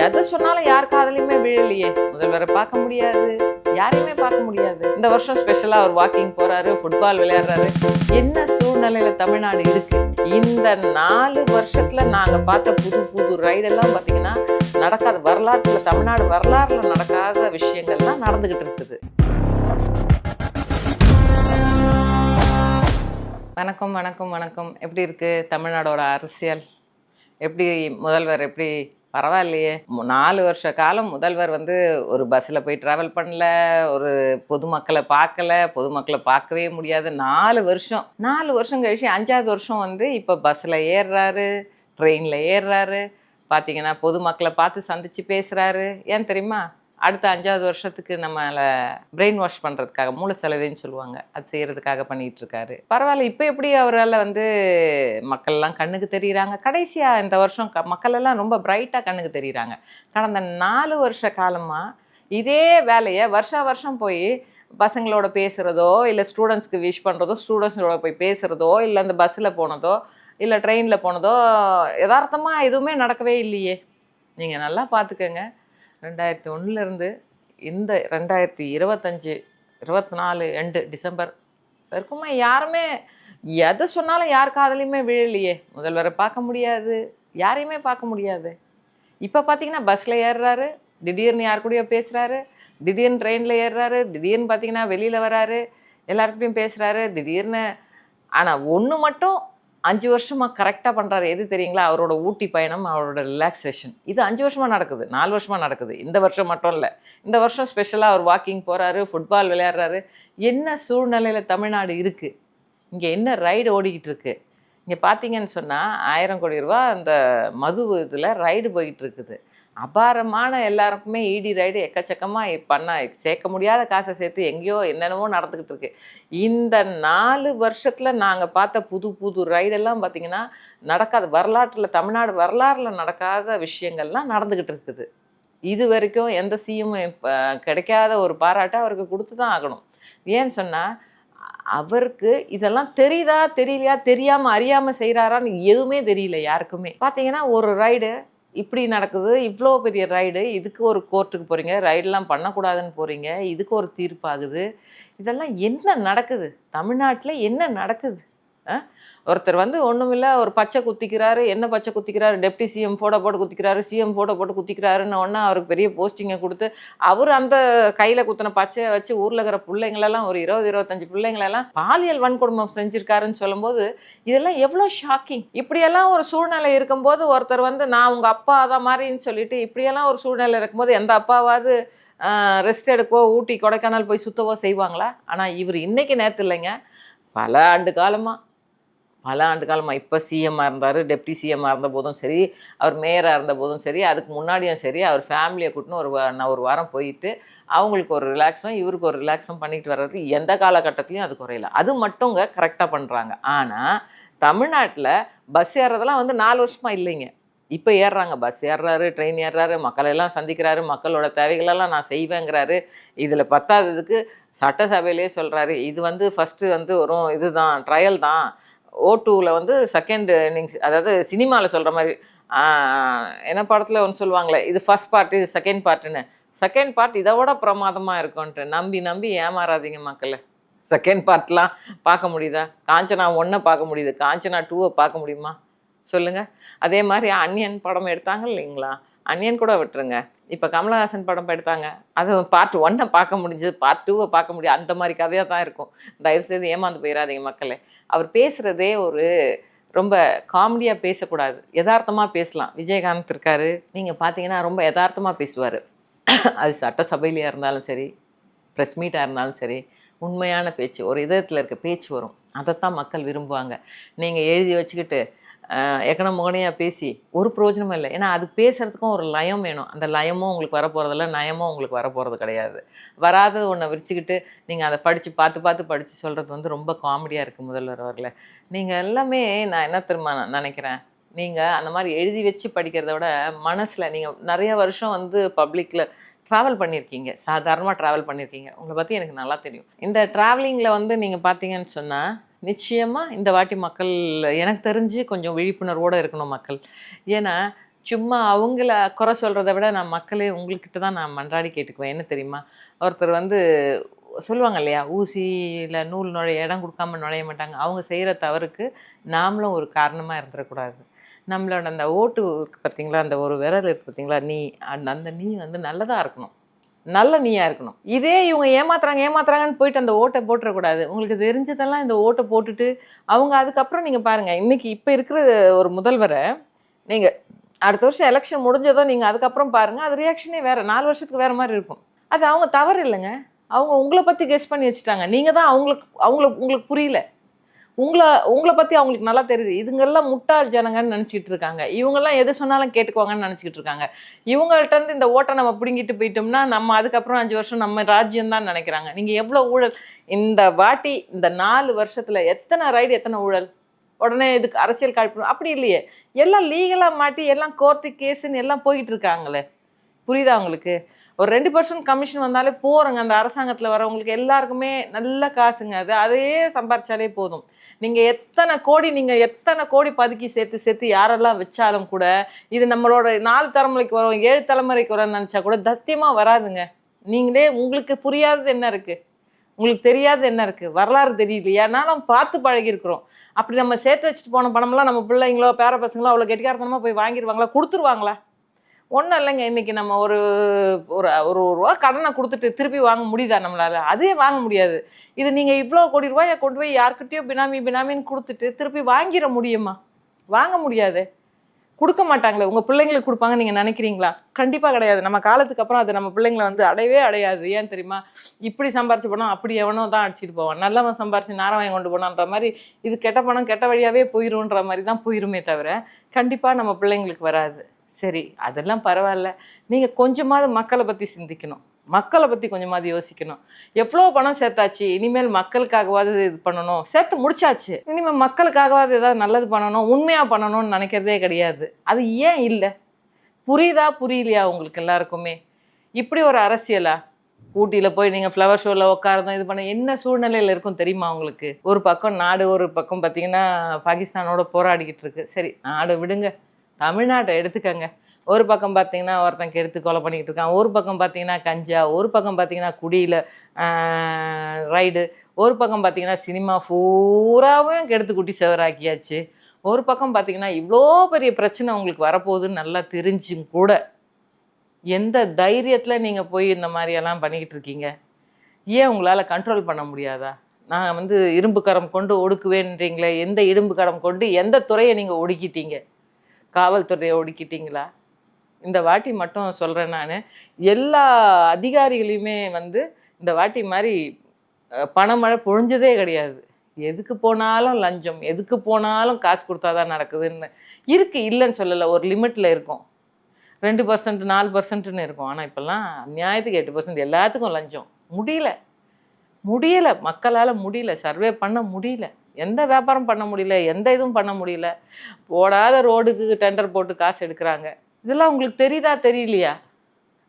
எதை சொன்னாலும் யார் காதலையுமே விழலையே. முதல்வரை பார்க்க முடியாது. யாரையுமே பார்க்க முடியாது. இந்த வருஷம் ஸ்பெஷலா அவர் வாக்கிங் போறாரு ஃபுட்பால் விளையாடுறாரு. என்ன சூழ்நிலையில தமிழ்நாடு இருக்கு? இந்த நாலு வருஷத்துல நாங்க பார்த்த புது புது ரைடெல்லாம் பாத்தீங்கன்னா நடக்காத வரலாற்றுல தமிழ்நாடு வரலாறுல நடக்காத விஷயங்கள்லாம் நடந்துகிட்டு இருக்குது. வணக்கம் வணக்கம் வணக்கம். எப்படி இருக்கு தமிழ்நாடோட அரசியல்? எப்படி முதல்வர் எப்படி பரவாயில்லையே. நாலு வருஷ காலம் முதல்வர் வந்து ஒரு பஸ்ஸில் போய் ட்ராவல் பண்ணல ஒரு பொதுமக்களை பார்க்கல பொதுமக்களை பார்க்கவே முடியாது. நாலு வருஷம் நாலு வருஷம் கழிச்சு அஞ்சாவது வருஷம் வந்து இப்போ பஸ்ஸில் ஏறுறாரு ட்ரெயினில் ஏறுறாரு. பார்த்தீங்கன்னா பொதுமக்களை பார்த்து சந்திச்சு பேசுகிறாரு ஏன் தெரியுமா? அடுத்த அஞ்சாவது வருஷத்துக்கு நம்மளை பிரெயின் வாஷ் பண்ணுறதுக்காக மூல செலவுன்னு சொல்லுவாங்க. அது செய்கிறதுக்காக பண்ணிகிட்டு இருக்காரு பரவாயில்ல இப்போ எப்படி அவரால் வந்து மக்கள்லாம் கண்ணுக்கு தெரியுறாங்க? கடைசியாக இந்த வருஷம் க மக்களெல்லாம் ரொம்ப பிரைட்டாக கண்ணுக்கு தெரியுறாங்க. கடந்த நாலு வருஷ காலமாக இதே வேலையை வருஷா வருஷம் போய் பசங்களோட பேசுகிறதோ இல்லை ஸ்டூடெண்ட்ஸ்க்கு விஷ் பண்ணுறதோ ஸ்டூடெண்ட்ஸோட போய் பேசுகிறதோ இல்லை அந்த பஸ்ஸில் போனதோ இல்லை ட்ரெயினில் போனதோ யதார்த்தமாக எதுவுமே நடக்கவே இல்லையே. நீங்கள் நல்லா பார்த்துக்கங்க ரெண்டாயிரத்தி ஒன்றுலேருந்து இந்த ரெண்டாயிரத்தி இருபத்தஞ்சி இருபத்தி நாலு எண்டு டிசம்பர் வரைக்குமே யாருமே எதை சொன்னாலும் யார் காதலையுமே விழலையே. முதல்வரை பார்க்க முடியாது யாரையுமே பார்க்க முடியாது. இப்போ பார்த்தீங்கன்னா பஸ்ஸில் ஏறுறாரு திடீர்னு யார் கூடயோ பேசுகிறாரு திடீர்னு ட்ரெயினில் ஏறுறாரு திடீர்னு பார்த்தீங்கன்னா வெளியில் வராரு எல்லாருக்கிட்டையும் பேசுகிறாரு திடீர்னு ஆனால் ஒன்று மட்டும் அஞ்சு வருஷமாக கரெக்டாக பண்ணுறாரு எது தெரியுங்களா? அவரோட ஊட்டி பயணம் அவரோட ரிலாக்ஸேஷன் இது அஞ்சு வருஷமாக நடக்குது. நாலு வருஷமாக நடக்குது. இந்த வருஷம் மட்டும் இல்லை. இந்த வருஷம் ஸ்பெஷலாக அவர் வாக்கிங் போகிறாரு ஃபுட்பால் விளையாடுறாரு. என்ன சூழ்நிலையில் தமிழ்நாடு இருக்குது இங்கே என்ன ரைடு ஓடிக்கிட்டு இருக்கு? இங்கே பார்த்தீங்கன்னு சொன்னால் ஆயிரம் கோடி ரூபா அந்த மது இதில் ரைடு போயிட்டு இருக்குது. அபாரமான எல்லாருக்குமே இடி ரைடு எக்கச்சக்கமாக பண்ண சேர்க்க முடியாத காசை சேர்த்து எங்கேயோ என்னென்னவோ நடந்துக்கிட்டு இருக்கு. இந்த நாலு வருஷத்தில் நாங்கள் பார்த்த புது புது ரைடெல்லாம் பார்த்தீங்கன்னா நடக்காத வரலாற்றில் தமிழ்நாடு வரலாறுல நடக்காத விஷயங்கள்லாம் நடந்துக்கிட்டு இருக்குது. இது வரைக்கும் எந்த சிஎம் கிடைக்காத ஒரு பாராட்டை அவருக்கு கொடுத்து தான் ஆகணும். ஏன்னு சொன்னால் அவருக்கு இதெல்லாம் தெரியுதா தெரியலையா தெரியாமல் அறியாமல் செய்கிறாரான்னு எதுவுமே தெரியல யாருக்குமே. பார்த்தீங்கன்னா ஒரு ரைடு இப்படி நடக்குது இவ்வளோ பெரிய ரைடு இதுக்கு ஒரு கோர்ட்டுக்கு போகிறீங்க ரைடெலாம் பண்ணக்கூடாதுன்னு போகிறீங்க இதுக்கு ஒரு தீர்ப்பாகுது. இதெல்லாம் என்ன நடக்குது? தமிழ்நாட்டில் என்ன நடக்குது? ஒருத்தர் வந்து ஒன்றுமில்ல ஒரு பச்சை குத்திக்கிறாரு என்ன பச்சை குத்திக்கிறாரு டெப்டி சிஎம் ஃபோட்டோ போட்டு குத்திக்கிறாரு சிஎம் ஃபோட்டோ போட்டு குத்திக்கிறாருன்னு ஒன்று அவருக்கு பெரிய போஸ்டிங்கை கொடுத்து அவர் அந்த கையில் குத்தின பச்சையை வச்சு ஊரில் இருக்கிற பிள்ளைங்களெல்லாம் ஒரு இருபது இருபத்தஞ்சு பிள்ளைங்களெல்லாம் பாலியல் வன்கொடுமம் செஞ்சுருக்காருன்னு சொல்லும்போது இதெல்லாம் எவ்வளோ ஷாக்கிங். இப்படியெல்லாம் ஒரு சூழ்நிலை இருக்கும்போது ஒருத்தர் வந்து நான் உங்கள் அப்பா தான் மாதிரின்னு சொல்லிட்டு இப்படியெல்லாம் ஒரு சூழ்நிலை இருக்கும்போது எந்த அப்பாவாவது ரெஸ்ட் எடுக்கவோ ஊட்டி கொடைக்கானல் போய் சுத்தவோ செய்வாங்களா? ஆனால் இவர் இன்னைக்கு நேரத்து இல்லைங்க. பல ஆண்டு காலமாக பல ஆண்டு காலமாக இப்போ சிஎம்மாக இருந்தார் டெப்டி சிஎம்மாக இருந்த போதும் சரி அவர் மேயராக இருந்த போதும் சரி அதுக்கு முன்னாடியும் சரி அவர் ஃபேமிலியை கூட்டின்னு ஒரு நான் ஒரு வாரம் போயிட்டு அவங்களுக்கு ஒரு ரிலாக்ஸும் இவருக்கு ஒரு ரிலாக்ஸும் பண்ணிட்டு வர்றது எந்த காலகட்டத்துலையும் அது குறையல. அது மட்டுங்க கரெக்டாக பண்ணுறாங்க ஆனால் தமிழ்நாட்டில் பஸ் ஏறுறதெல்லாம் வந்து நாலு வருஷமாக இல்லைங்க. இப்போ ஏறுறாங்க. பஸ் ஏறுறாரு ட்ரெயின் ஏறுறாரு மக்களெல்லாம் சந்திக்கிறாரு மக்களோட தேவைகளெல்லாம் நான் செய்வேங்கிறாரு. இதில் பத்தாததுக்கு சட்டசபையிலே சொல்கிறாரு இது வந்து ஃபஸ்ட்டு வந்து வரும் இதுதான் ட்ரையல் தான். ஓ டூவில் வந்து செகண்ட் இன்னிங்ஸ் அதாவது சினிமாவில் சொல்கிற மாதிரி என்ன படத்தில் ஒன்று சொல்லுவாங்களே இது ஃபர்ஸ்ட் பார்ட் இது செகண்ட் பார்ட்டுன்னு செகண்ட் பார்ட் இதை விட பிரமாதமாக இருக்கும்ன்ட்டு நம்பி நம்பி ஏமாறாதீங்க மக்களை. செகண்ட் பார்ட்லாம் பார்க்க முடியுதா? காஞ்சனா ஒன்றை பார்க்க முடியுது காஞ்சனா டூவை பார்க்க முடியுமா? சொல்லுங்கள் அதே மாதிரி அன்னியன் படம் எடுத்தாங்க இல்லைங்களா? அன்னியன் கூட விட்டுருங்க. இப்போ கமலஹாசன் படம் எடுத்தாங்க. அது பார்ட் ஒன்னை பார்க்க முடிஞ்சது. பார்ட் டூவை பார்க்க முடியாது அந்த மாதிரி கதையாக தான் இருக்கும். தயவு செய்து ஏமாந்து போயிடாதீங்க மக்களே. அவர் பேசுகிறதே ஒரு ரொம்ப காமெடியாக பேசக்கூடாது. யதார்த்தமாக பேசலாம். விஜயகாந்த் இருக்காரு. நீங்கள் பார்த்தீங்கன்னா ரொம்ப யதார்த்தமாக பேசுவார். அது சட்டசபையிலையாக இருந்தாலும் சரி ப்ரெஸ் மீட்டாக இருந்தாலும் சரி உண்மையான பேச்சு ஒரு இதயத்தில் இருக்க பேச்சு வரும். அதைத்தான் மக்கள் விரும்புவாங்க. நீங்கள் எழுதி வச்சுக்கிட்டு எக்கன முகனையாக பேசி ஒரு பிரயோஜனமும் இல்லை. ஏன்னா அது பேசுகிறதுக்கும் ஒரு லயம் வேணும். அந்த லயமும் உங்களுக்கு வரப்போகிறதில்ல நயமும் உங்களுக்கு வரப்போகிறது கிடையாது. வராத ஒன்றை விரிச்சுக்கிட்டு நீங்கள் அதை படித்து பார்த்து பார்த்து படித்து சொல்கிறது வந்து ரொம்ப காமெடியாக இருக்குது முதல்வர் வரல நீங்கள் எல்லாமே நான் என்ன தெரியுமா நான் நினைக்கிறேன்? நீங்கள் அந்த மாதிரி எழுதி வச்சு படிக்கிறத விட மனசில் நீங்கள் நிறைய வருஷம் வந்து பப்ளிக்கில் ட்ராவல் பண்ணியிருக்கீங்க சாதாரணமாக ட்ராவல் பண்ணியிருக்கீங்க உங்களை பற்றி எனக்கு நல்லா தெரியும். இந்த ட்ராவலிங்கில் வந்து நீங்கள் பார்த்தீங்கன்னு சொன்னால் நிச்சயமாக இந்த வாட்டி மக்கள் எனக்கு தெரிஞ்சு கொஞ்சம் விழிப்புணர்வோடு இருக்கணும் மக்கள். ஏன்னா சும்மா அவங்கள குறை சொல்கிறத விட நான் மக்களே உங்கள்கிட்ட தான் நான் மன்றாடி கேட்டுக்குவேன். என்ன தெரியுமா? ஒருத்தர் வந்து சொல்லுவாங்க இல்லையா? ஊசியில் நூல் நுழைய இடம் கொடுக்காம நுழைய மாட்டாங்க. அவங்க செய்கிற தவறுக்கு நாமளும் ஒரு காரணமாக இருந்துடக்கூடாது நம்மளோட அந்த ஓட்டு பார்த்தீங்களா அந்த ஒரு விரல் இருக்கு பார்த்தீங்களா நீ அந்த அந்த நீ வந்து நல்லதாக இருக்கணும். நல்ல நீயாக இருக்கணும். இதே இவங்க ஏமாத்துறாங்க ஏமாத்துறாங்கன்னு போயிட்டு அந்த ஓட்டை போட்டுறக்கூடாது. உங்களுக்கு தெரிஞ்சதெல்லாம் இந்த ஓட்டை போட்டுட்டு அவங்க அதுக்கப்புறம் நீங்கள் பாருங்கள் இன்றைக்கி இப்போ இருக்கிற ஒரு முதல்வரை நீங்கள் அடுத்த வருஷம் எலெக்ஷன் முடிஞ்சதோ நீங்கள் அதுக்கப்புறம் பாருங்கள் அது ரியாக்ஷனே வேறு நாலு வருஷத்துக்கு வேறு மாதிரி இருக்கும். அது அவங்க தவறு இல்லைங்க. அவங்க உங்களை பற்றி கெஸ் பண்ணி வச்சுட்டாங்க. நீங்கள் தான் அவங்களுக்கு அவங்களுக்கு உங்களுக்கு புரியல. உங்களை உங்களை பற்றி அவங்களுக்கு நல்லா தெரியுது. இதுங்கெல்லாம் முட்டாள் ஜனங்கன்னு நினச்சிக்கிட்டு இருக்காங்க. இவங்கெல்லாம் எது சொன்னாலும் கேட்டுக்குவாங்கன்னு நினச்சிக்கிட்டு இருக்காங்க. இவங்கள்ட்டேருந்து இந்த ஓட்டை நம்ம பிடுங்கிட்டு போயிட்டோம்னா நம்ம அதுக்கப்புறம் அஞ்சு வருஷம் நம்ம ராஜ்யம் தான் நினைக்கிறாங்க. நீங்கள் எவ்வளோ ஊழல்? இந்த வாட்டி இந்த நாலு வருஷத்தில் எத்தனை ரைடு எத்தனை ஊழல்? உடனே இதுக்கு அரசியல் காழ்ப்பு அப்படி இல்லையே. எல்லாம் லீகலாக மாட்டி எல்லாம் கோர்ட்டு கேஸுன்னு எல்லாம் போய்கிட்டு இருக்காங்களே. புரியுதா உங்களுக்கு? ஒரு ரெண்டு பர்சன்ட் கமிஷன் வந்தாலே போகிறோங்க அந்த அரசாங்கத்தில் வரவங்களுக்கு எல்லாருக்குமே நல்ல காசுங்க அது. அதையே சம்பாரிச்சாலே போதும். நீங்கள் எத்தனை கோடி நீங்கள் எத்தனை கோடி பதுக்கி சேர்த்து சேர்த்து யாரெல்லாம் வச்சாலும் கூட இது நம்மளோட நாலு தலைமுறைக்கு வரும் ஏழு தலைமுறைக்கு வரும்னு நினச்சா கூட தத்தியமாக வராதுங்க. நீங்களே உங்களுக்கு புரியாதது என்ன இருக்குது உங்களுக்கு தெரியாது என்ன இருக்குது வரலாறு தெரியலையா? நம்ம பார்த்து பழகிருக்கிறோம் அப்படி நம்ம சேர்த்து வச்சுட்டு போன பணம்லாம் நம்ம பிள்ளைங்களோ பேர பசங்களோ அவ்வளோ கெட்டிக்காரத்தனமாக போய் வாங்கிடுவாங்களா? கொடுத்துருவாங்களா? ஒன்றும் இல்லைங்க. இன்றைக்கி நம்ம ஒரு ஒரு ஒரு ரூபா கடனை கொடுத்துட்டு திருப்பி வாங்க முடியுதா நம்மளால? அதே வாங்க முடியாது. இது நீங்கள் இவ்வளோ கோடி ரூபாயை கொண்டு போய் யார்கிட்டயோ பினாமி பினாமின்னு கொடுத்துட்டு திருப்பி வாங்கிட முடியுமா? வாங்க முடியாது. கொடுக்க மாட்டாங்களே. உங்கள் பிள்ளைங்களுக்கு கொடுப்பாங்க நீங்கள் நினைக்கிறீங்களா? கண்டிப்பாக கிடையாது. நம்ம காலத்துக்கு அப்புறம் அது நம்ம பிள்ளைங்களை வந்து அடையவே அடையாது. ஏன் தெரியுமா? இப்படி சம்பாரிச்சு போனால் அப்படி எவனோ தான் அடிச்சிட்டு போவான். நல்லவன் சம்பாரிச்சு நேரம் வாங்கி கொண்டு போனான்ற மாதிரி இது கெட்ட பணம் கெட்ட வழியாகவே போயிருன்ற மாதிரி தான் போயிருமே தவிர கண்டிப்பாக நம்ம பிள்ளைங்களுக்கு வராது. சரி அதெல்லாம் பரவாயில்ல. நீங்கள் கொஞ்சமாவது மக்களை பற்றி சிந்திக்கணும். மக்களை பற்றி கொஞ்சமாவது யோசிக்கணும். எவ்வளோ பணம் சேர்த்தாச்சு இனிமேல் மக்களுக்காகவாது இது பண்ணணும். சேர்த்து முடிச்சாச்சு. இனிமேல் மக்களுக்காகவாது ஏதாவது நல்லது பண்ணணும் உண்மையாக பண்ணணும்னு நினைக்கிறதே கிடையாது. அது ஏன் இல்லை? புரியுதா? புரியலையா உங்களுக்கு எல்லாருக்குமே? இப்படி ஒரு அரசியலா? ஊட்டியில் போய் நீங்கள் ஃப்ளவர் ஷோவில் உட்காரதும் இது பண்ண என்ன சூழ்நிலையில் இருக்கும் தெரியுமா உங்களுக்கு? ஒரு பக்கம் நாடு ஒரு பக்கம் பார்த்தீங்கன்னா பாகிஸ்தானோட போராடிக்கிட்டு இருக்கு. சரி நாடு விடுங்க. தமிழ்நாட்டை எடுத்துக்கங்க. ஒரு பக்கம் பார்த்தீங்கன்னா ஒருத்தன் கெடுத்து கொலை பண்ணிக்கிட்டு இருக்கான். ஒரு பக்கம் பார்த்தீங்கன்னா கஞ்சா. ஒரு பக்கம் பார்த்தீங்கன்னா குடியில் ரைடு ஒரு பக்கம் பார்த்தீங்கன்னா சினிமா பூராவும் கெடுத்து குட்டி செவராக்கியாச்சு. ஒரு பக்கம் பார்த்தீங்கன்னா இவ்வளோ பெரிய பிரச்சனை உங்களுக்கு வரப்போகுதுன்னு நல்லா தெரிஞ்சும் கூட எந்த தைரியத்தில் நீங்கள் போய் இந்த மாதிரியெல்லாம் பண்ணிக்கிட்டு இருக்கீங்க? ஏன் உங்களால் கண்ட்ரோல் பண்ண முடியாதா? நான் வந்து இரும்பு கரம் கொண்டு ஒடுக்குவேன்றீங்களே. எந்த இரும்பு கரம் கொண்டு எந்த துறையை நீங்கள் ஒடுக்கிட்டீங்க? காவல்துறையை ஒடுக்கிட்டீங்களா? இந்த வாட்டி மட்டும் சொல்கிறேன் நான். எல்லா அதிகாரிகளையுமே வந்து இந்த வாட்டி மாதிரி பணமழை பொழிஞ்சதே கிடையாது. எதுக்கு போனாலும் லஞ்சம் எதுக்கு போனாலும் காசு கொடுத்தாதான் நடக்குதுன்னு. இருக்குது இல்லைன்னு சொல்லலை. ஒரு லிமிட்டில் இருக்கும். ரெண்டு பர்சன்ட் நாலு பர்சன்ட்னு இருக்கும். ஆனால் இப்போல்லாம் நியாயத்துக்கு எட்டு பர்சன்ட் எல்லாத்துக்கும் லஞ்சம். முடியல. முடியலை. மக்களால் முடியல. சர்வே பண்ண முடியல. எந்த வியாபாரம் பண்ண முடியல எந்த இதுவும் பண்ண முடியல. போடாத ரோடுக்கு டெண்டர் போட்டு காசு எடுக்கிறாங்க. இதெல்லாம் உங்களுக்கு தெரியுதா தெரியலையா?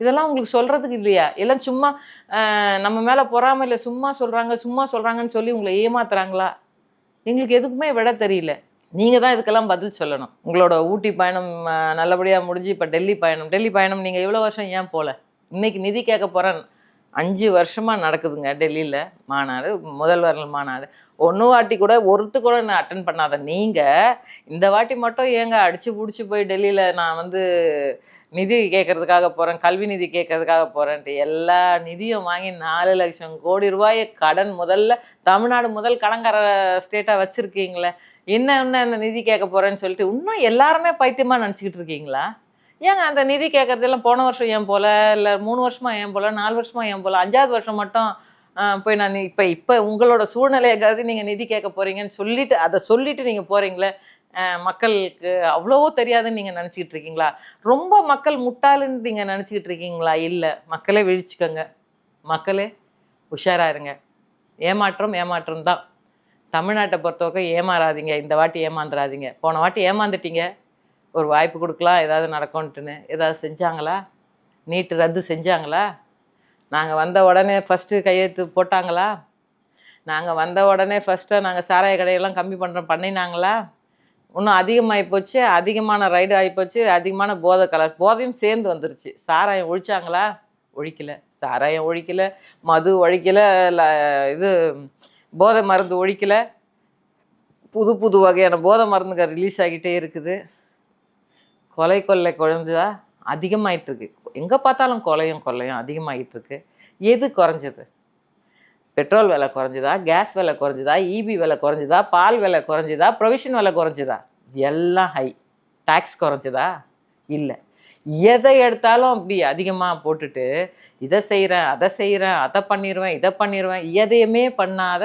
இதெல்லாம் உங்களுக்கு சொல்கிறதுக்கு இல்லையா? எல்லாம் சும்மா நம்ம மேலே பொறாமையில் சும்மா சொல்கிறாங்க சும்மா சொல்கிறாங்கன்னு சொல்லி உங்களை ஏமாத்துறாங்களா? எங்களுக்கு எதுக்குமே விட தெரியல. நீங்கள் தான் இதுக்கெல்லாம் பதில் சொல்லணும். உங்களோட ஊட்டி பயணம் நல்லபடியாக முடிஞ்சு இப்போ டெல்லி பயணம். டெல்லி பயணம் நீங்கள் இவ்வளோ வருஷம் ஏன் போகல இன்னைக்கு நிதி கேட்க போகிறேன் அஞ்சு வருஷமாக நடக்குதுங்க டெல்லியில் மாநாடு முதல்வர் மாநாடு. ஒன்று வாட்டி கூட ஒருத்து கூட நான் அட்டன் பண்ணாத. நீங்கள் இந்த வாட்டி மட்டும் ஏங்க அடித்து பிடிச்சி போய் டெல்லியில் நான் வந்து நிதி கேட்கறதுக்காக போகிறேன் கல்வி நிதி கேட்கறதுக்காக போகிறேன்ட்டு எல்லா நிதியும் வாங்கி நாலு லட்சம் கோடி ரூபாயை கடன் முதல்ல தமிழ்நாடு முதல் கடன்கார ஸ்டேட்டாக வச்சுருக்கீங்களே. என்ன இன்னும் அந்த நிதி கேட்க போகிறேன்னு சொல்லிட்டு இன்னும் எல்லாருமே பைத்தியமாக நினச்சிக்கிட்டு இருக்கீங்களா? ஏங்க அந்த நிதி கேட்கறதெல்லாம் போன வருஷம் ஏன் போல? இல்லை மூணு வருஷமா ஏன் போல? நாலு வருஷமா ஏன் போல? அஞ்சாவது வருஷம் மட்டும் போய் நான் இப்போ இப்போ உங்களோட சூழ்நிலையை கருதி நீங்கள் நிதி கேட்க போறீங்கன்னு சொல்லிட்டு அதை சொல்லிட்டு நீங்கள் போறீங்களே மக்களுக்கு அவ்வளவோ தெரியாதுன்னு நீங்கள் நினச்சிக்கிட்டு இருக்கீங்களா? ரொம்ப மக்கள் முட்டாளுன்னு நீங்கள் நினச்சிக்கிட்டு இருக்கீங்களா? இல்லை மக்களே விழிச்சுக்கோங்க. மக்களே உஷாராயிருங்க ஏமாற்றம் ஏமாற்றம் தான் தமிழ்நாட்டை பொறுத்தவரைக்கும் ஏமாறாதீங்க. இந்த வாட்டி ஏமாந்துடாதீங்க போன வாட்டி ஏமாந்துட்டீங்க. ஒரு வாய்ப்பு கொடுக்கலாம் ஏதாவது நடக்கும்ட்டுன்னு ஏதாவது செஞ்சாங்களா? நீட்டு ரத்து செஞ்சாங்களா? நாங்கள் வந்த உடனே ஃபஸ்ட்டு கையெழுத்து போட்டாங்களா? நாங்கள் வந்த உடனே ஃபஸ்ட்டாக நாங்கள் சாராய கடையெல்லாம் கம்மி பண்ணுறோம் பண்ணினாங்களா? இன்னும் அதிகமாகி போச்சு அதிகமான ரைடு ஆகிப்போச்சு அதிகமான போதை கலர் போதையும் சேர்ந்து வந்துருச்சு. சாராயம் ஒழிச்சாங்களா? ஒழிக்கல. சாராயம் ஒழிக்கலை மது ஒழிக்கல ல- இது போதை மருந்து ஒழிக்கல. புது புது வகையான போதை மருந்துகள் ரிலீஸ் ஆகிட்டே இருக்குது. கொலை கொள்ளை குழந்ததா அதிகமாயிட்டு இருக்கு எங்கே பார்த்தாலும் கொலையும் கொள்ளையும் அதிகமாகிட்டு இருக்கு எது குறைஞ்சது? பெட்ரோல் விலை குறைஞ்சுதா? கேஸ் விலை குறைஞ்சுதா? இபி விலை குறைஞ்சதா? பால் விலை குறைஞ்சுதா? ப்ரொவிஷன் விலை குறைஞ்சுதா? எல்லாம் ஹை டேக்ஸ் குறைஞ்சுதா? இல்லை. எதை எடுத்தாலும் அப்படி அதிகமாக போட்டுட்டு இதை செய்கிறேன் அதை செய்கிறேன் அதை பண்ணிடுவேன் இதை பண்ணிடுவேன் எதையுமே பண்ணாத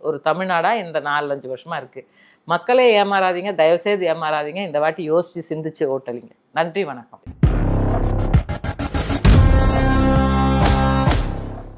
ஒரு தமிழ்நாடாக இந்த நாலஞ்சு வருஷமாக இருக்குது மக்களே ஏமாறாதீங்க தயவுசெய்து ஏமாறாதீங்க. இந்த வாட்டி யோசித்து சிந்திச்சு ஓட்டலிங்க. நன்றி வணக்கம்.